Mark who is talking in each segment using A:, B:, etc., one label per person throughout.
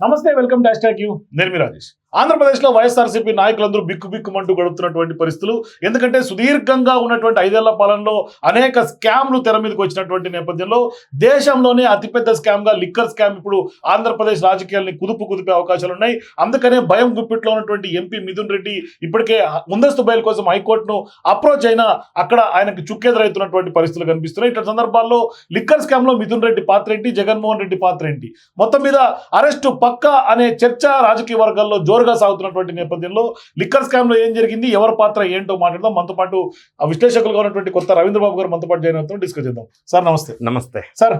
A: నమస్తే welcome dash tag you నేను మీ రాజేష్ ఆంధ్రప్రదేశ్లో వైఎస్ఆర్సీపీ నాయకులందరూ బిక్కు బిక్కుమంటూ గడుపుతున్నటువంటి పరిస్థితులు. ఎందుకంటే సుదీర్ఘంగా ఉన్నటువంటి ఐదేళ్ళ పాలనలో అనేక స్కామ్లు తెర మీదకి వచ్చినటువంటి నేపథ్యంలో దేశంలోనే అతిపెద్ద స్కామ్గా లిక్కర్ స్కామ్ ఇప్పుడు ఆంధ్రప్రదేశ్ రాజకీయాల్ని కుదుపు కుదిపే అవకాశాలు ఉన్నాయి. అందుకనే భయం గుప్పిట్లో ఉన్నటువంటి ఎంపీ మిథున్ రెడ్డి ఇప్పటికే ముందస్తు బయలు కోసం హైకోర్టును అప్రోచ్ అయినా అక్కడ ఆయనకు చుక్కెదురవుతున్నటువంటి పరిస్థితులు కనిపిస్తున్నాయి. ఇట్లా సందర్భాల్లో లిక్కర్ స్కామ్లో మిథున్ రెడ్డి పాత్ర ఏంటి? జగన్మోహన్ రెడ్డి పాత్ర ఏంటి? మొత్తం మీద అరెస్టు పక్క అనే చర్చ రాజకీయ వర్గాల్లో జోరుగా సాగుతున్నటువంటి నేపథ్యంలో లిక్కర్ స్కామ్లో ఏం జరిగింది ఎవరి పాత్ర ఏంటో మాట్లాడదాం. మనతో పాటు విశ్లేషకులుగా ఉన్నటువంటి కొత్త రవీంద్రబాబు గారు మనతో పాటు జాయిన్ అవుతాం డిస్కస్ చేద్దాం. సార్ నమస్తే.
B: నమస్తే.
A: సార్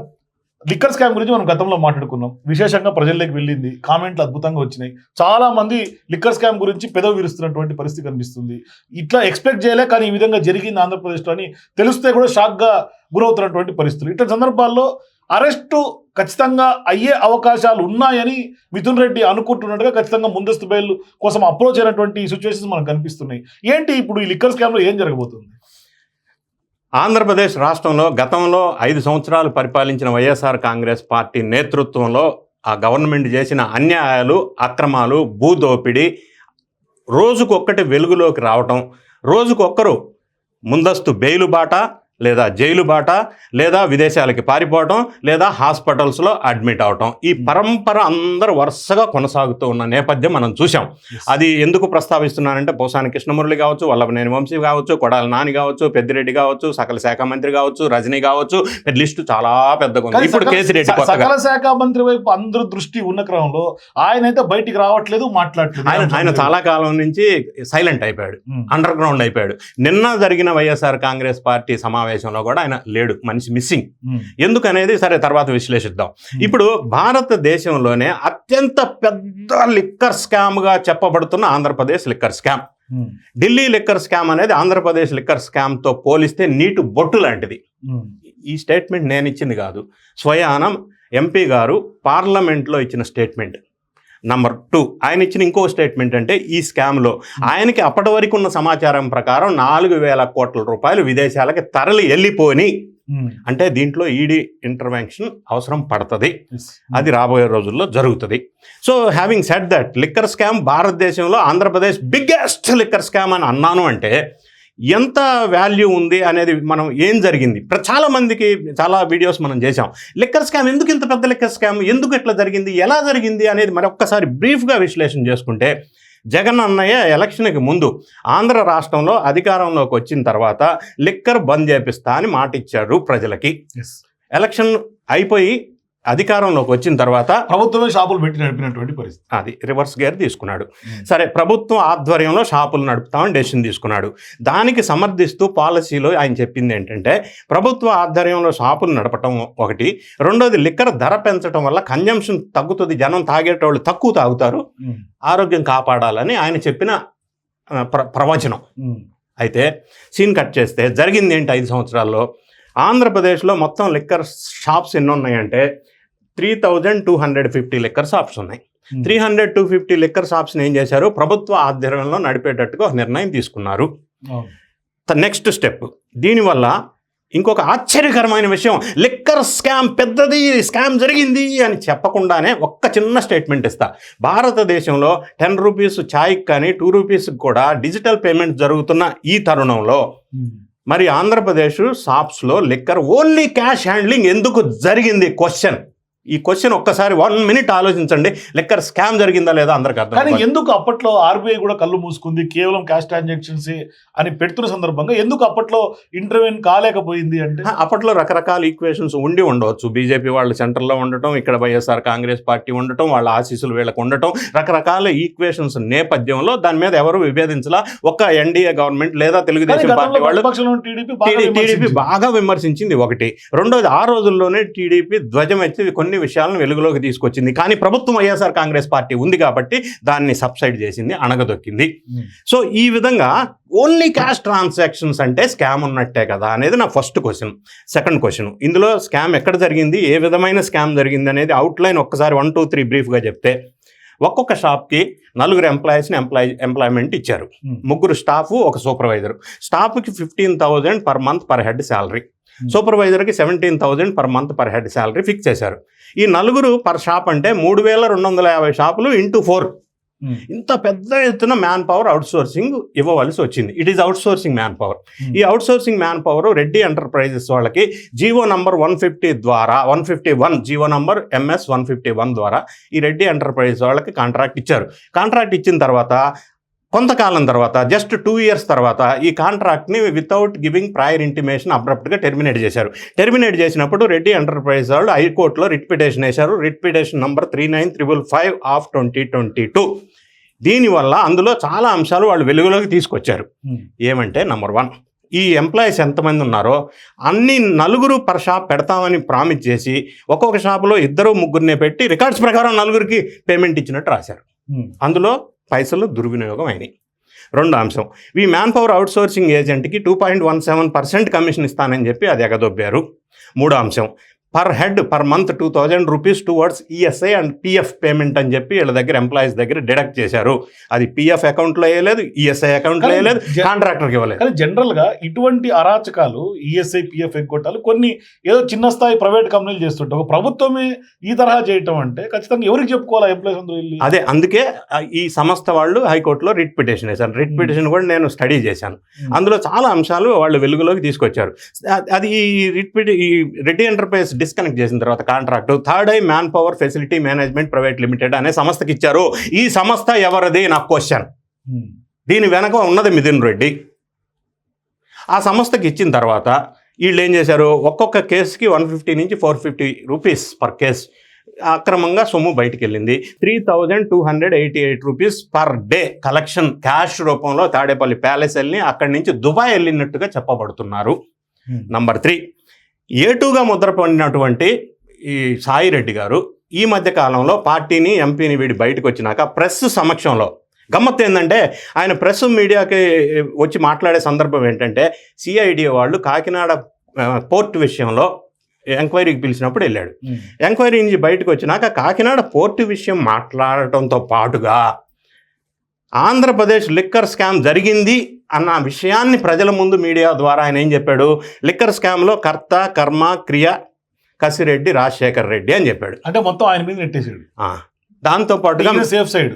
A: లిక్కర్ స్కామ్ గురించి మనం గతంలో మాట్లాడుకున్నాం. విశేషంగా ప్రజల్లోకి వెళ్ళింది. కామెంట్లు అద్భుతంగా వచ్చినాయి. చాలా మంది లిక్కర్ స్కామ్ గురించి పెదవి విరుస్తున్నటువంటి పరిస్థితి కనిపిస్తుంది. ఇట్లా ఎక్స్పెక్ట్ చేయలే కానీ ఈ విధంగా జరిగింది ఆంధ్రప్రదేశ్లో అని తెలిస్తే కూడా షాక్గా గురవుతున్నటువంటి పరిస్థితులు. ఇట్లా సందర్భాల్లో అరెస్టు ఖచ్చితంగా అయ్యే అవకాశాలు ఉన్నాయని మిథున్ రెడ్డి అనుకుంటున్నట్టుగా ఖచ్చితంగా ముందస్తు బెయిల్ కోసం అప్రోచ్ అయినటువంటి సిచ్యువేషన్స్ మనకు కనిపిస్తున్నాయి. ఏంటి ఇప్పుడు ఈ లిక్కర్ స్కామ్లో ఏం జరగబోతుంది?
B: ఆంధ్రప్రదేశ్ రాష్ట్రంలో గతంలో ఐదు సంవత్సరాలు పరిపాలించిన వైఎస్ఆర్ కాంగ్రెస్ పార్టీ నేతృత్వంలో ఆ గవర్నమెంట్ చేసిన అన్యాయాలు అక్రమాలు భూదోపిడి రోజుకొక్కటి వెలుగులోకి రావటం రోజుకొక్కరు ముందస్తు బెయిలు బాట లేదా జైలు బాట లేదా విదేశాలకి పారిపోవటం లేదా హాస్పిటల్స్లో అడ్మిట్ అవటం. ఈ పరంపర అందరూ వరుసగా కొనసాగుతూ ఉన్న నేపథ్యం మనం చూసాం అది ఎందుకు ప్రస్తావిస్తున్నానంటే పోసాని కృష్ణమురళి కావచ్చు వల్లభనేని వంశీ కావచ్చు కొడాలి నాని కావచ్చు పెద్దిరెడ్డి కావచ్చు సకల శాఖ మంత్రి కావచ్చు రజనీ కావచ్చు లిస్టు చాలా పెద్దగా ఉంది. ఇప్పుడు కేసిరెడ్డి
A: సకల శాఖ మంత్రి వైపు అందరూ దృష్టి ఉన్న క్రమంలో ఆయన అయితే బయటికి రావట్లేదు మాట్లాడట్లేదు.
B: ఆయన ఆయన చాలా కాలం నుంచి సైలెంట్ అయిపోయాడు.
A: ఉమ్.
B: అండర్ గ్రౌండ్ అయిపోయాడు. నిన్న జరిగిన వైఎస్ఆర్ కాంగ్రెస్ పార్టీ సమావేశంలో కూడా ఆయన లేడు మనిషి మిస్సింగ్. ఎందుకనేది సరే తర్వాత విశ్లేషిద్దాం. ఇప్పుడు భారతదేశంలోనే అత్యంత పెద్ద లిక్కర్ స్కామ్గా చెప్పబడుతున్న Andhra Pradesh liquor scam. Delhi liquor scam అనేది ఆంధ్రప్రదేశ్ లిక్కర్ స్కామ్తో పోలిస్తే నీటు బొట్టు లాంటిది. ఈ స్టేట్మెంట్ నేను ఇచ్చింది కాదు. స్వయానం ఎంపీ గారు పార్లమెంట్లో ఇచ్చిన స్టేట్మెంట్ నంబర్ టూ ఆయన ఇచ్చిన ఇంకో స్టేట్మెంట్ అంటే ఈ స్కామ్లో ఆయనకి అప్పటి వరకు ఉన్న సమాచారం ప్రకారం నాలుగు వేల కోట్ల రూపాయలు విదేశాలకి తరలి వెళ్ళిపోని
A: ఉమ్.
B: అంటే దీంట్లో ఈడీ ఇంటర్వెన్షన్ అవసరం పడుతుంది
A: Yes.
B: అది రాబోయే రోజుల్లో జరుగుతుంది so having set that liquor scam భారతదేశంలో ఆంధ్రప్రదేశ్ బిగ్గెస్ట్ లిక్కర్ స్కామ్ అని అన్నాను అంటే ఎంత వాల్యూ ఉంది అనేది మనం ఏం జరిగింది? చాలా మందికి చాలా వీడియోస్ మనం చేసాం లిక్కర్ స్కామ్ ఎందుకు ఇంత పెద్ద లిక్కర్ స్కామ్ ఎందుకు ఇట్లా జరిగింది? ఎలా జరిగింది? అనేది మరి ఒక్కసారి బ్రీఫ్గా విశ్లేషణ చేసుకుంటే జగన్ అన్నయ్య ఎలక్షన్కి ముందు ఆంధ్ర రాష్ట్రంలో అధికారంలోకి వచ్చిన తర్వాత లిక్కర్ బంద్ చేపిస్తా అని మాట ఇచ్చారు ప్రజలకి. ఎలక్షన్ అయిపోయి అధికారంలోకి వచ్చిన తర్వాత
A: ప్రభుత్వమే షాపులు పెట్టి నడిపినటువంటి పరిస్థితి.
B: అది రివర్స్ గేర్ తీసుకున్నాడు. సరే ప్రభుత్వం ఆధ్వర్యంలో షాపులు నడుపుతామని డెసిషన్ తీసుకున్నాడు. దానికి సమర్థిస్తూ పాలసీలో ఆయన చెప్పింది ఏంటంటే ప్రభుత్వ ఆధ్వర్యంలో షాపులు నడపటం ఒకటి. రెండోది లిక్కర్ ధర పెంచడం వల్ల కన్జంప్షన్ తగ్గుతుంది జనం తాగేటోళ్ళు తక్కువ తాగుతారు. ఆరోగ్యం కాపాడాలని ఆయన చెప్పిన ప్ర ప్రవచనం. అయితే సీన్ కట్ చేస్తే జరిగింది ఏంటి ఐదు సంవత్సరాల్లో? ఆంధ్రప్రదేశ్లో మొత్తం లిక్కర్ షాప్స్ ఎన్ని ఉన్నాయంటే three thousand two hundred fifty liquor shops ఉన్నాయి.
A: ఉమ్.
B: Three hundred two fifty liquor షాప్స్ని ఏం చేశారు? ప్రభుత్వ ఆధ్వర్యంలో నడిపేటట్టుగా ఒక నిర్ణయం తీసుకున్నారు. నెక్స్ట్ స్టెప్ దీనివల్ల ఇంకొక ఆశ్చర్యకరమైన విషయం లిక్కర్ స్కామ్ పెద్దది స్కామ్ జరిగింది అని చెప్పకుండానే ఒక్క చిన్న స్టేట్మెంట్ ఇస్తా. భారతదేశంలో టెన్ రూపీస్ ఛాయ్కి కానీ టూ రూపీస్కి కూడా డిజిటల్ పేమెంట్ జరుగుతున్న ఈ తరుణంలో
A: ఉమ్.
B: మరి ఆంధ్రప్రదేశ్ షాప్స్లో లిక్కర్ ఓన్లీ క్యాష్ హ్యాండ్లింగ్ ఎందుకు జరిగింది? క్వశ్చన్ ఈ క్వశ్చన్ ఒక్కసారి వన్ మినిట్ ఆలోచించండి. లిక్కర్ స్కామ్ జరిగిందా లేదా అందరికి అర్థం
A: కానీ. ఎందుకు అప్పట్లో ఆర్బీఐ కూడా కళ్ళు మూసుకుంది కేవలం క్యాష్ ట్రాన్సాక్షన్స్ అని పెడుతున్న సందర్భంగా ఎందుకు అప్పట్లో ఇంటర్వ్యూన్ కాలేకపోయింది అంటే?
B: అప్పట్లో రకరకాల ఈక్వేషన్స్ ఉండి ఉండవచ్చు. బీజేపీ వాళ్ళు సెంటర్లో ఉండటం ఇక్కడ వైఎస్ఆర్ కాంగ్రెస్ పార్టీ ఉండటం వాళ్ళ ఆశీస్సులు వీళ్ళకు ఉండటం రకరకాల ఈక్వేషన్స్ నేపథ్యంలో దాని మీద ఎవరు విభేదించలా? ఒక ఎన్డీఏ గవర్నమెంట్ లేదా తెలుగుదేశం పార్టీ వాళ్ళు
A: టీడీపీ బాగా
B: టీడీపీ
A: విమర్శించింది.
B: బాగా విమర్శించింది ఒకటి. రెండోది ఆ రోజుల్లోనే టీడీపీ ధ్వజం ఎత్తి కొన్ని విషయాలను వెలుగులోకి తీసుకొచ్చింది కానీ ప్రభుత్వం వైఎస్ఆర్ కాంగ్రెస్ పార్టీ ఉంది కాబట్టి దాన్ని సబ్సైడ్ చేసింది అణగదొక్కింది
A: ఉమ్.
B: సో ఈ విధంగా ఓన్లీ క్యాష్ ట్రాన్సాక్షన్స్ అంటే స్కామ్ ఉన్నట్టే కదా అనేది నా ఫస్ట్ క్వశ్చన్ సెకండ్ క్వశ్చన్ ఇందులో స్కామ్ ఎక్కడ జరిగింది ఏ విధమైన స్కామ్ జరిగింది అనేది అవుట్లైన్ ఒక్కసారి వన్ టూ త్రీ బ్రీఫ్గా చెప్తే ఒక్కొక్క షాప్కి నలుగురు ఎంప్లాయీస్ని ఎంప్లాయ్ ఎంప్లాయ్మెంట్ ఇచ్చారు
A: Hmm.
B: ముగ్గురు స్టాఫ్ ఒక సూపర్వైజర్ స్టాఫ్కి fifteen thousand per month per head salary
A: Hmm.
B: సూపర్వైజర్కి seventeen thousand per month per head salary fix చేశారు. ఈ నలుగురు పర్ షాప్ అంటే మూడు వేల రెండు వందల యాభై షాపులు ఇంటూ ఫోర్. ఇంత పెద్ద ఎత్తున మ్యాన్ పవర్ అవుట్ సోర్సింగ్ ఇవ్వవలసి వచ్చింది. It is outsourcing manpower. ఈ outsourcing man power Reddy enterprises వాళ్ళకి జీవో నంబర్ వన్ ఫిఫ్టీ ద్వారా one fifty one GO number MS one fifty one ద్వారా ఈ రెడ్డి ఎంటర్ప్రైజెస్ వాళ్ళకి కాంట్రాక్ట్ ఇచ్చారు. కాంట్రాక్ట్ ఇచ్చిన తర్వాత కొంతకాలం తర్వాత జస్ట్ టూ ఇయర్స్ తర్వాత ఈ కాంట్రాక్ట్ని వితౌట్ గివింగ్ ప్రయర్ ఇంటిమేషన్ అబ్రప్ట్గా టెర్మినేట్ చేశారు. టెర్మినేట్ చేసినప్పుడు రెడ్డి ఎంటర్ప్రైజ్ వాళ్ళు హైకోర్టులో రిట్ పిటిషన్ వేశారు. Writ petition number three nine triple five of twenty twenty two దీనివల్ల అందులో చాలా అంశాలు వాళ్ళు వెలుగులోకి తీసుకొచ్చారు.
A: Hmm.
B: ఏమంటే నంబర్ వన్ ఈ ఎంప్లాయీస్ ఎంతమంది ఉన్నారో అన్ని నలుగురు పర్ షాప్ పెడతామని ప్రామిస్ చేసి ఒక్కొక్క షాపులో ఇద్దరు ముగ్గురినే పెట్టి రికార్డ్స్ ప్రకారం నలుగురికి పేమెంట్ ఇచ్చినట్టు రాశారు.
A: Hmm.
B: అందులో పైసలు దుర్వినియోగం అయినాయి రెండో అంశం ఈ manpower outsourcing ఏజెంట్కి two point one seven percent commission ఇస్తానని చెప్పి అది ఎగదొబ్బారు. మూడో అంశం per head per month two thousand rupees towards ESI and PF payment అని చెప్పి వీళ్ళ దగ్గర ఎంప్లాయీస్ దగ్గర డిడక్ట్ చేశారు. అది పిఎఫ్ అకౌంట్లో వేయలేదు ఈఎస్ఐ అకౌంట్లో వేయలేదు కాంట్రాక్టర్కి ఇవ్వలేదు.
A: కానీ జనరల్గా ఇటువంటి అరాచకాలు E ఈఎస్ఐ పిఎఫ్ ఎగ్గొట్టాలు. కొన్ని ఏదో చిన్న స్థాయి ప్రైవేట్ కంపెనీలు చేస్తుంటాయి ఒక ప్రభుత్వమే ఈ తరహా చేయటం అంటే ఖచ్చితంగా ఎవరికి చెప్పుకోవాలి ఎంప్లాయీస్ అందరూ వెళ్ళి?
B: అదే అందుకే ఈ సంస్థ వాళ్ళు హైకోర్టులో రిట్ పిటిషన్ వేశారు. Writ
A: Hmm.
B: పిటిషన్ కూడా నేను స్టడీ చేశాను.
A: Hmm.
B: అందులో చాలా అంశాలు వాళ్ళు వెలుగులోకి తీసుకొచ్చారు. అది ఈ రిట్ పిటి ఈ రెడ్డి ఎంటర్ప్రైజ్ డిస్కనెక్ట్ చేసిన తర్వాత contract third eye manpower facility management private limited అనే సంస్థకి ఇచ్చారు. ఈ సంస్థ ఎవరిది? నా క్వశ్చన్
A: Hmm.
B: దీని వెనక ఉన్నది మిథున్ రెడ్డి. ఆ సంస్థకి ఇచ్చిన తర్వాత వీళ్ళు ఏం చేశారు? ఒక్కొక్క కేసుకి వన్ ఫిఫ్టీ నుంచి four fifty rupees per case అక్రమంగా సొమ్ము బయటికి వెళ్ళింది three thousand two hundred eighty eight rupees per day collection cash రూపంలో తాడేపల్లి ప్యాలెస్ వెళ్ళి అక్కడి నుంచి దుబాయ్ వెళ్ళినట్టుగా చెప్పబడుతున్నారు.
A: Hmm.
B: నంబర్ త్రీ ఏటుగా ముద్ర పొందినటువంటి ఈ సాయి రెడ్డి గారు ఈ మధ్య కాలంలో పార్టీని ఎంపీని వీడి బయటకు వచ్చినాక ప్రెస్ సమక్షంలో గమ్మత్తు ఏంటంటే ఆయన ప్రెస్ మీడియాకి వచ్చి మాట్లాడే సందర్భం ఏంటంటే సిఐడి వాళ్ళు కాకినాడ పోర్ట్ విషయంలో ఎంక్వైరీకి పిలిచినప్పుడు వెళ్ళాడు. ఎంక్వైరీ నుంచి బయటకు వచ్చినాక కాకినాడ పోర్టు విషయం మాట్లాడటంతో పాటుగా ఆంధ్రప్రదేశ్ లిక్కర్ స్కామ్ జరిగింది అన్న విషయాన్ని ప్రజల ముందు మీడియా ద్వారా ఆయన ఏం చెప్పాడు? లిక్కర్ స్కామ్లో కర్త కర్మ క్రియ కసిరెడ్డి రాజశేఖర్ రెడ్డి అని చెప్పాడు.
A: అంటే మొత్తం ఆయన మీద నెట్టేసాడు
B: దాంతో పాటుగా
A: సేఫ్ సైడ్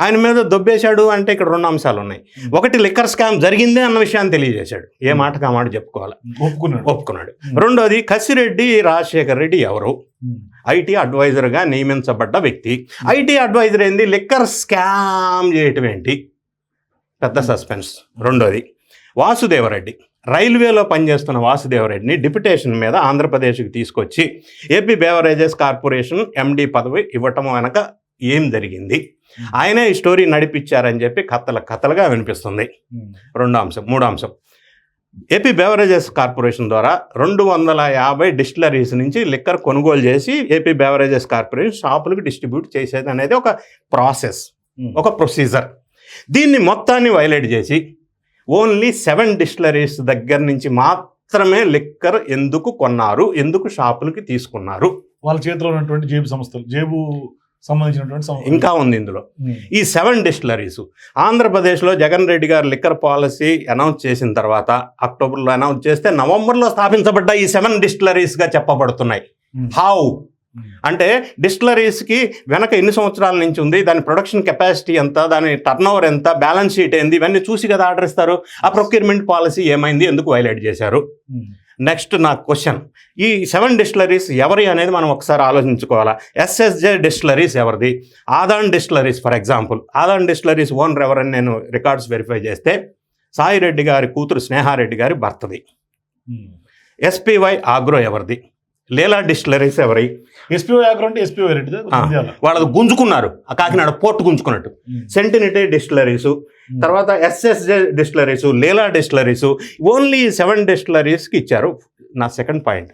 B: ఆయన మీద దొబ్బేశాడు అంటే ఇక్కడ రెండు అంశాలు ఉన్నాయి. ఒకటి లిక్కర్ స్కామ్ జరిగిందే అన్న విషయాన్ని తెలియజేశాడు. ఏ మాటకు ఆ మాట చెప్పుకోవాలి?
A: ఒప్పుకున్నాడు.
B: ఒప్పుకున్నాడు. రెండోది కసిరెడ్డి రాజశేఖర్ రెడ్డి ఎవరు. ఐటీ అడ్వైజర్గా నియమించబడ్డ వ్యక్తి. ఐటీ అడ్వైజర్ ఏంది? లిక్కర్ స్కామ్ చేయటం ఏంటి? పెద్ద సస్పెన్స్ రెండోది వాసుదేవరెడ్డి. రైల్వేలో పనిచేస్తున్న వాసుదేవరెడ్డిని డిప్యుటేషన్ మీద ఆంధ్రప్రదేశ్కి తీసుకొచ్చి ఏపీ బేవరేజెస్ కార్పొరేషన్ ఎండి పదవి ఇవ్వటం వెనక ఏం జరిగింది? ఆయనే ఈ స్టోరీ నడిపించారని చెప్పి కథల కథలుగా వినిపిస్తుంది. రెండో అంశం మూడో అంశం ఏపీ బెవరేజెస్ కార్పొరేషన్ ద్వారా రెండు వందల యాభై డిస్టిలరీస్ నుంచి లిక్కర్ కొనుగోలు చేసి ఏపీ బెవరేజెస్ కార్పొరేషన్ షాపులకు డిస్ట్రిబ్యూట్ చేసేది అనేది ఒక ప్రాసెస్
A: Hmm.
B: ఒక ప్రొసీజర్ దీన్ని మొత్తాన్ని వైలేట్ చేసి ఓన్లీ సెవెన్ డిస్టిలరీస్ దగ్గర నుంచి మాత్రమే లిక్కర్ ఎందుకు కొన్నారు ఎందుకు షాపులకి తీసుకున్నారు
A: వాళ్ళ చేతిలో ఉన్నటువంటి జేబు సంస్థలు జేబు సంబంధించినటువంటి
B: ఇంకా ఉంది ఇందులో. ఈ సెవెన్ డిస్టిలరీస్ ఆంధ్రప్రదేశ్లో జగన్ రెడ్డి గారు లిక్కర్ పాలసీ అనౌన్స్ చేసిన తర్వాత అక్టోబర్లో అనౌన్స్ చేస్తే నవంబర్లో స్థాపించబడ్డ ఈ సెవెన్ డిస్టిలరీస్గా చెప్పబడుతున్నాయి. హౌ. అంటే డిస్టిలరీస్కి వెనక ఎన్ని సంవత్సరాల నుంచి ఉంది దాని ప్రొడక్షన్ కెపాసిటీ ఎంత దాని టర్న్ ఓవర్ ఎంత బ్యాలెన్స్ షీట్ ఏంది ఇవన్నీ చూసి కదా ఆర్డర్ ఇస్తారు ఆ ప్రొక్యూర్మెంట్ పాలసీ ఏమైంది ఎందుకు వైలేట్ చేశారు. నెక్స్ట్ నా క్వశ్చన్. ఈ సెవెన్ డిస్టిలరీస్ ఎవరి అనేది మనం ఒకసారి ఆలోచించుకోవాలా? ఎస్ఎస్జే డిస్టిలరీస్ ఎవరిది? Adan distilleries for example. Adan distilleries owner ఎవరని నేను రికార్డ్స్ వెరిఫై చేస్తే సాయి రెడ్డి గారి కూతురు స్నేహారెడ్డి గారి భర్తది
A: Hmm.
B: ఎస్పీవై ఆగ్రో ఎవరిది? లీలా డిస్టిలరీస్ ఎవరి?
A: ఎస్పీఓ రెడ్డి
B: ఆ. వాళ్ళది గుంజుకున్నారు. ఆ కాకినాడ పోర్టు గుంజుకున్నట్టు. సెంటినిటీ డిస్టిలరీస్ తర్వాత SSJ distilleries Leela distilleries only seven డిస్టిలరీస్కి ఇచ్చారు. నా సెకండ్ పాయింట్.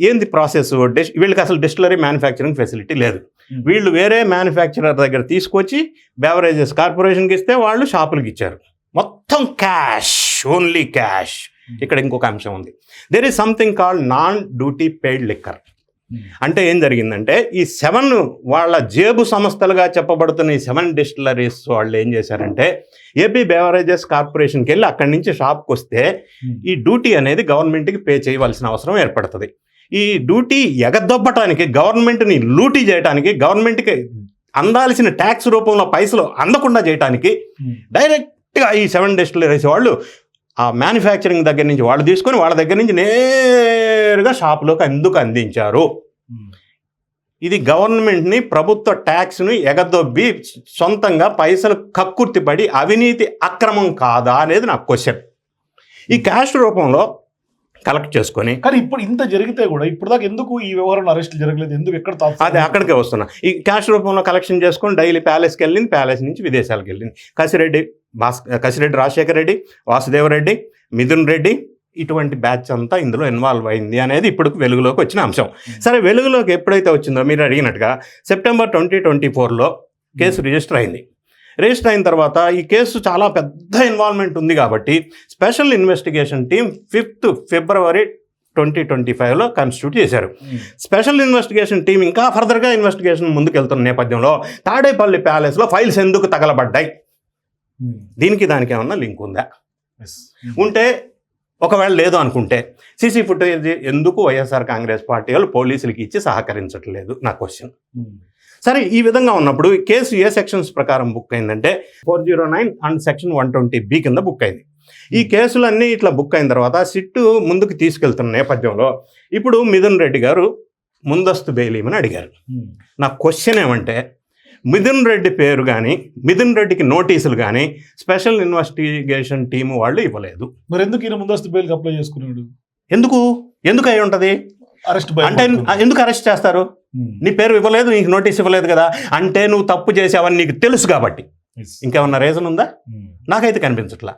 B: ఏంది ప్రాసెస్? డిస్ వీళ్ళకి అసలు డిస్టిలరీ మ్యానుఫ్యాక్చరింగ్ ఫెసిలిటీ లేదు. వీళ్ళు వేరే మ్యానుఫ్యాక్చరర్ దగ్గర తీసుకొచ్చి బెవరేజెస్ కార్పొరేషన్కి ఇస్తే వాళ్ళు షాపులకి ఇచ్చారు. మొత్తం క్యాష్ ఓన్లీ క్యాష్. ఇక్కడ ఇంకొక అంశం ఉంది. There is something called non duty paid liquor అంటే ఏం జరిగిందంటే ఈ సెవెన్ వాళ్ళ జేబు సంస్థలుగా చెప్పబడుతున్న ఈ సెవెన్ డిస్టిలరీస్ వాళ్ళు ఏం చేశారంటే ఏపీ బెవరేజెస్ కార్పొరేషన్కి వెళ్ళి అక్కడి నుంచి షాప్కి వస్తే ఈ డ్యూటీ అనేది గవర్నమెంట్కి పే చేయవలసిన అవసరం ఏర్పడుతుంది. ఈ డ్యూటీ ఎగదొబ్బటానికి గవర్నమెంట్ని లూటీ చేయడానికి గవర్నమెంట్కి అందాల్సిన ట్యాక్స్ రూపంలో పైసలు అందకుండా చేయడానికి డైరెక్ట్గా ఈ సెవెన్ డిస్టిలరీస్ వాళ్ళు ఆ మ్యానుఫ్యాక్చరింగ్ దగ్గర నుంచి వాళ్ళు తీసుకొని వాళ్ళ దగ్గర నుంచి నేరుగా షాపులోకి ఎందుకు అందించారు. ఇది గవర్నమెంట్ని ప్రభుత్వ ట్యాక్స్ను ఎగదొబ్బి సొంతంగా పైసలు కక్కుర్తిపడి అవినీతి అక్రమం కాదా అనేది నా క్వశ్చన్. ఈ క్యాష్ రూపంలో కలెక్ట్ చేసుకొని
A: కానీ ఇప్పుడు ఇంత జరిగితే కూడా ఇప్పుడు దాకా ఎందుకు ఈ వ్యవహారం అరెస్ట్ జరగలేదు? ఎందుకు ఎక్కడ?
B: అది అక్కడికే వస్తున్నా. ఈ క్యాష్ రూపంలో కలెక్షన్ చేసుకొని డైలీ ప్యాలెస్కి వెళ్ళింది ప్యాలెస్ నుంచి విదేశాలకు వెళ్ళింది. కసిరెడ్డి భాస్ కసిరెడ్డి రాజశేఖర రెడ్డి వాసుదేవరెడ్డి మిథున్ రెడ్డి ఇటువంటి బ్యాచ్ అంతా ఇందులో ఇన్వాల్వ్ అయింది అనేది ఇప్పుడు వెలుగులోకి వచ్చిన అంశం. సరే వెలుగులోకి ఎప్పుడైతే వచ్చిందో మీరు అడిగినట్టుగా సెప్టెంబర్ ట్వంటీ ట్వంటీ ఫోర్లో కేసు రిజిస్టర్ అయింది. రిజిస్టర్ అయిన తర్వాత ఈ కేసు చాలా పెద్ద ఇన్వాల్వ్మెంట్ ఉంది కాబట్టి special investigation team fifth February twenty twenty ఫైవ్లో కాన్స్టిట్యూట్ చేశారు. స్పెషల్ ఇన్వెస్టిగేషన్ టీం ఇంకా ఫర్దర్గా ఇన్వెస్టిగేషన్ ముందుకెళ్తున్న నేపథ్యంలో తాడేపల్లి ప్యాలెస్లో ఫైల్స్ ఎందుకు తగలబడ్డాయి. దీనికి దానికి ఏమన్నా లింక్ ఉందా?
A: ఎస్.
B: ఉంటే ఒకవేళ లేదు అనుకుంటే సీసీ ఫుటేజ్ ఎందుకు వైఎస్ఆర్ కాంగ్రెస్ పార్టీ వాళ్ళు పోలీసులకి ఇచ్చి సహకరించట్లేదు? నా క్వశ్చన్
A: ఉమ్.
B: సరే ఈ విధంగా ఉన్నప్పుడు కేసు ఏ సెక్షన్స్ ప్రకారం బుక్ అయిందంటే four zero nine and section one twenty B కింద బుక్ అయింది. ఈ కేసులన్నీ ఇట్లా బుక్ అయిన తర్వాత సిట్టు ముందుకు తీసుకెళ్తున్న నేపథ్యంలో ఇప్పుడు మిథున్ రెడ్డి గారు ముందస్తు బెయిల్ ఇవ్వమని అడిగారు. నా క్వశ్చన్ ఏమంటే మిథున్ రెడ్డి పేరు కానీ మిథున్ రెడ్డికి నోటీసులు కానీ స్పెషల్ ఇన్వెస్టిగేషన్ టీము వాళ్ళు ఇవ్వలేదు.
A: మరి ఎందుకు ఈయన ముందస్తు బెయిల్కి అప్లై చేసుకున్నాడు?
B: ఎందుకు? ఎందుకు అయి ఉంటుంది?
A: అరెస్ట్
B: అంటే ఎందుకు అరెస్ట్ చేస్తారు? నీ పేరు ఇవ్వలేదు నీకు నోటీస్ ఇవ్వలేదు కదా. అంటే నువ్వు తప్పు చేసావని నీకు తెలుసు కాబట్టి. ఇంకేమన్నా రీజన్ ఉందా? నాకైతే కనిపించట్లా.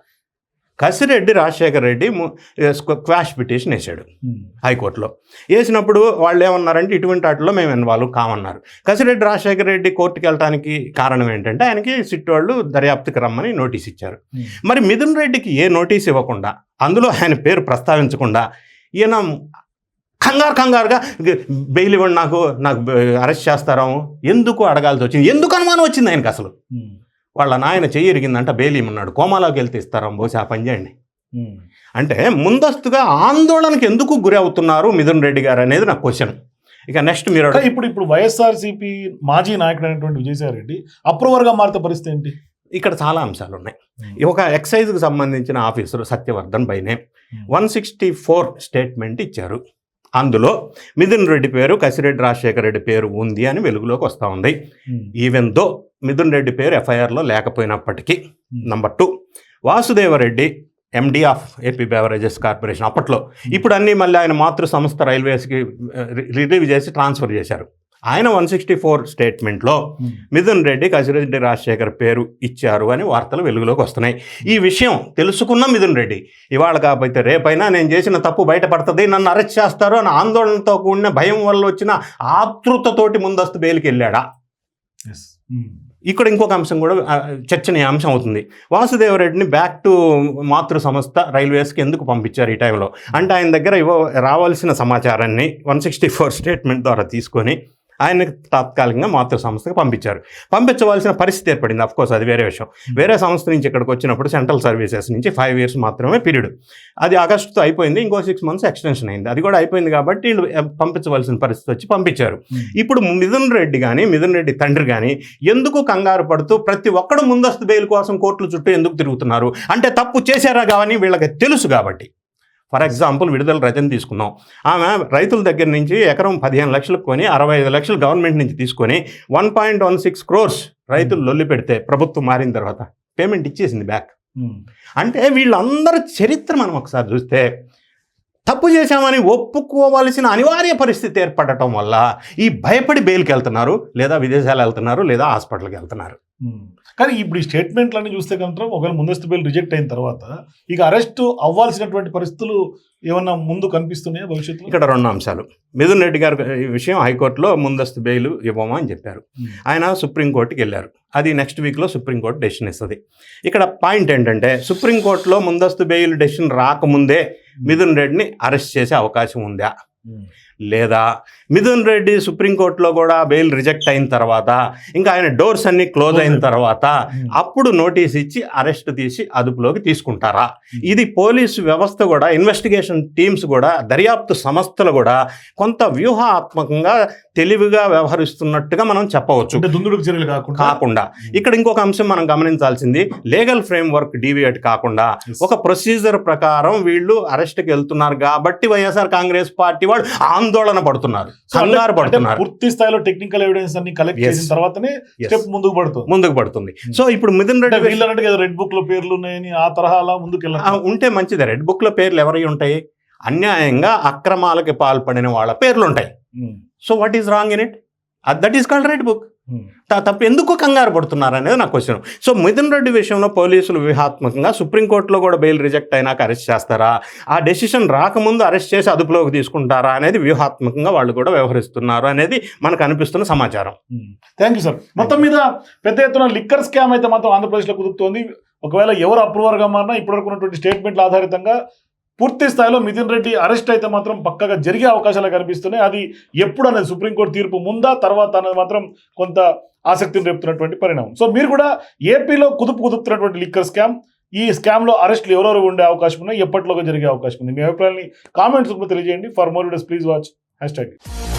B: కసిరెడ్డి రాజశేఖర్ రెడ్డి క్వాష్ పిటిషన్ వేశాడు హైకోర్టులో. వేసినప్పుడు వాళ్ళు ఏమన్నారంటే ఇటువంటి వాటిలో మేము ఇన్వాల్వ్ కామన్నారు. కసిరెడ్డి రాజశేఖర రెడ్డి కోర్టుకి వెళ్ళడానికి కారణం ఏంటంటే ఆయనకి సిట్టు వాళ్ళు దర్యాప్తుకి రమ్మని నోటీస్ ఇచ్చారు. మరి మిథున్ రెడ్డికి ఏ నోటీస్ ఇవ్వకుండా అందులో ఆయన పేరు ప్రస్తావించకుండా ఈయన కంగారు కంగారుగా బెయిల్ ఇవ్వండి నాకు నాకు అరెస్ట్ చేస్తారాము? ఎందుకు అడగాల్సి వచ్చింది? ఎందుకు అనుమానం వచ్చింది ఆయనకు అసలు? వాళ్ళ నాయన చెయ్యి ఇరిగిందంట బెయిల్ ఇమ్మన్నాడు కోమాలోకి వెళ్తే ఇస్తారాం బహుశా ఆ పని చేయండి. అంటే ముందస్తుగా ఆందోళనకు ఎందుకు గురి అవుతున్నారు మిథున్ రెడ్డి గారు అనేది నా క్వశ్చన్ ఇక నెక్స్ట్ మీరు
A: ఇప్పుడు ఇప్పుడు వైఎస్ఆర్సీపీ మాజీ నాయకుడు అయినటువంటి విజయసాయి రెడ్డి అప్రూవర్గా మారితే పరిస్థితి ఏంటి?
B: ఇక్కడ చాలా అంశాలు ఉన్నాయి. ఒక ఎక్సైజ్కి సంబంధించిన ఆఫీసర్ సత్యవర్ధన్ బైనే వన్ సిక్స్టీ ఫోర్ స్టేట్మెంట్ ఇచ్చారు. అందులో మిథున్ రెడ్డి పేరు కసిరెడ్డి రాజశేఖర రెడ్డి పేరు ఉంది అని వెలుగులోకి వస్తూ ఉంది. ఈవెన్ దో మిథున్ రెడ్డి పేరు ఎఫ్ఐఆర్లో లేకపోయినప్పటికీ number two Vasudevareddy MD of AP beverages corporation అప్పట్లో. ఇప్పుడు అన్నీ మళ్ళీ ఆయన మాతృ సంస్థ రైల్వేస్కి రిలీవ్ చేసి ట్రాన్స్ఫర్ చేశారు. ఆయన వన్ సిక్స్టీ ఫోర్ స్టేట్మెంట్లో మిథున్ రెడ్డి కసిరెడ్డి రాజశేఖర్ పేరు ఇచ్చారు అని వార్తలు వెలుగులోకి వస్తున్నాయి. ఈ విషయం తెలుసుకున్న మిథున్ రెడ్డి ఇవాళ కాకపోతే రేపైనా నేను చేసిన తప్పు బయటపడుతుంది నన్ను అరెస్ట్ చేస్తారు అని ఆందోళనతో కూడిన భయం వల్ల వచ్చిన ఆతృతతోటి ముందస్తు బెయిల్కి వెళ్ళాడా? ఇక్కడ ఇంకొక అంశం కూడా ఆ, చర్చనీయాంశం అవుతుంది. వాసుదేవరెడ్డిని బ్యాక్ టు మాతృ సంస్థ రైల్వేస్కి ఎందుకు పంపించారు ఈ టైంలో? అంటే ఆయన దగ్గర ఇవ్వ రావాల్సిన సమాచారాన్ని వన్ సిక్స్టీ ఫోర్ స్టేట్మెంట్ ద్వారా తీసుకొని ఆయనకి తాత్కాలికంగా మాతృ సంస్థకి పంపించారు. పంపించవలసిన పరిస్థితి ఏర్పడింది. అఫ్కోర్స్ అది వేరే విషయం. వేరే సంస్థ నుంచి ఇక్కడికి వచ్చినప్పుడు సెంట్రల్ సర్వీసెస్ నుంచి ఫైవ్ ఇయర్స్ మాత్రమే పీరియడ్. అది ఆగస్టుతో అయిపోయింది. ఇంకో సిక్స్ మంత్స్ ఎక్స్టెన్షన్ అయింది. అది కూడా అయిపోయింది కాబట్టి వీళ్ళు పంపించవలసిన పరిస్థితి వచ్చి పంపించారు. ఇప్పుడు మిథున్ రెడ్డి కానీ మిథున్ రెడ్డి తండ్రి కానీ ఎందుకు కంగారు పడుతూ ప్రతి ఒక్కడు ముందస్తు బెయిల్ కోసం కోర్టుల చుట్టూ ఎందుకు తిరుగుతున్నారు? అంటే తప్పు చేశారా కానీ వీళ్ళకి తెలుసు కాబట్టి. ఫర్ ఎగ్జాంపుల్ విడుదల రజని తీసుకుందాం ఆమె రైతుల దగ్గర నుంచి ఎకరం పదిహేను లక్షలకు కొని అరవై ఐదు లక్షలు గవర్నమెంట్ నుంచి తీసుకొని one point one six crores రైతులు లొల్లి పెడితే ప్రభుత్వం మారిన తర్వాత పేమెంట్ ఇచ్చేసింది బ్యాక్. అంటే వీళ్ళందరి చరిత్ర మనం ఒకసారి చూస్తే తప్పు చేశామని ఒప్పుకోవాల్సిన అనివార్య పరిస్థితి ఏర్పడటం వల్ల ఈ భయపడి బెయిల్కి వెళ్తున్నారు లేదా విదేశాలు వెళ్తున్నారు లేదా హాస్పిటల్కి వెళ్తున్నారు.
A: కానీ ఇప్పుడు ఈ స్టేట్మెంట్లన్నీ చూస్తే కనుక ఒకవేళ ముందస్తు బెయిల్ రిజెక్ట్ అయిన తర్వాత ఇక అరెస్ట్ అవ్వాల్సినటువంటి పరిస్థితులు ఏమన్నా ముందు కనిపిస్తున్నాయా భవిష్యత్తులో?
B: ఇక్కడ రెండు అంశాలు. మిథున్ రెడ్డి గారు ఈ విషయం హైకోర్టులో ముందస్తు బెయిల్ ఇవ్వమా అని చెప్పారు. ఆయన సుప్రీంకోర్టుకి వెళ్ళారు. అది నెక్స్ట్ వీక్లో సుప్రీంకోర్టు డెసిషన్ ఇస్తుంది. ఇక్కడ పాయింట్ ఏంటంటే సుప్రీంకోర్టులో ముందస్తు బెయిల్ డెసిషన్ రాకముందే మిథున్ రెడ్డిని అరెస్ట్ చేసే అవకాశం ఉందా? లేదా మిథున్ రెడ్డి సుప్రీంకోర్టులో కూడా బెయిల్ రిజెక్ట్ అయిన తర్వాత ఇంకా ఆయన డోర్స్ అన్ని క్లోజ్ అయిన తర్వాత అప్పుడు నోటీస్ ఇచ్చి అరెస్ట్ తీసి అదుపులోకి తీసుకుంటారా? ఇది పోలీసు వ్యవస్థ కూడా ఇన్వెస్టిగేషన్ టీమ్స్ కూడా దర్యాప్తు సంస్థలు కూడా కొంత వ్యూహాత్మకంగా తెలివిగా వ్యవహరిస్తున్నట్టుగా మనం చెప్పవచ్చు.
A: కాకుండా?
B: కాకుండా. ఇక్కడ ఇంకొక అంశం మనం గమనించాల్సింది లీగల్ ఫ్రేమ్ వర్క్ డీవియేట్ కాకుండా. ఒక ప్రొసీజర్ ప్రకారం వీళ్ళు అరెస్ట్కి వెళ్తున్నారు కాబట్టి వైఎస్ఆర్ కాంగ్రెస్ పార్టీ వాళ్ళు ఆందోళన పడుతున్నారు కంగారు పడుతున్నారు.
A: పూర్తి స్థాయిలో టెక్నికల్ ఎవిడెన్స్ అన్ని కలెక్ట్. చేసిన తర్వాతనే. స్టెప్ ముందుకు పడుతుంది.
B: ముందుకు పడుతుంది. సో ఇప్పుడు మిథున్ రెడ్డి
A: వీళ్ళనంటే ఏదో రెడ్ బుక్లో పేర్లు ఉన్నాయని ఆ తరహా అలా ముందుకు వెళ్ళాలి
B: ఉంటే మంచిదే. రెడ్ బుక్లో పేర్లు ఎవరి ఉంటాయి? అన్యాయంగా అక్రమాలకి పాల్పడిన వాళ్ళ పేర్లు ఉంటాయి. So what is wrong in it that is called red book తప్ప ఎందుకు కంగారు పడుతున్నారు అనేది నా క్వశ్చన్ సో మిథున్ రెడ్డి విషయంలో పోలీసులు వ్యూహాత్మకంగా సుప్రీంకోర్టులో కూడా బెయిల్ రిజెక్ట్ అయినాక అరెస్ట్ చేస్తారా? ఆ డెసిషన్ రాకముందు అరెస్ట్ చేసి అదుపులోకి తీసుకుంటారా అనేది వ్యూహాత్మకంగా వాళ్ళు కూడా వ్యవహరిస్తున్నారు అనేది మనకు అనిపిస్తున్న సమాచారం.
A: థ్యాంక్ యూ సార్ మొత్తం మీద పెద్ద ఎత్తున లిక్కర్ స్కామ్ అయితే మాత్రం ఆంధ్రప్రదేశ్లో కుదురుతోంది. ఒకవేళ ఎవరు అప్రూవర్గా మారినా ఇప్పటివరకు ఉన్నటువంటి స్టేట్మెంట్ల ఆధారితంగా పూర్తి స్థాయిలో మిథున్ రెడ్డి అరెస్ట్ అయితే మాత్రం పక్కగా జరిగే అవకాశాలు కనిపిస్తున్నాయి. అది ఎప్పుడు అనేది సుప్రీంకోర్టు తీర్పు ముందా తర్వాత అనేది మాత్రం కొంత ఆసక్తిని రేపుతున్నటువంటి పరిణామం. సో మీరు కూడా ఏపీలో కుదుపు కుదుపుతున్నటువంటి లిక్కర్ స్కామ్ ఈ స్కామ్లో అరెస్టులు ఎవరెవరు ఉండే అవకాశం ఉన్నాయి? ఎప్పటిలోగా జరిగే అవకాశం ఉంది? మీ అభిప్రాయాన్ని కామెంట్స్ తెలియజేయండి. For more videos please watch hashtag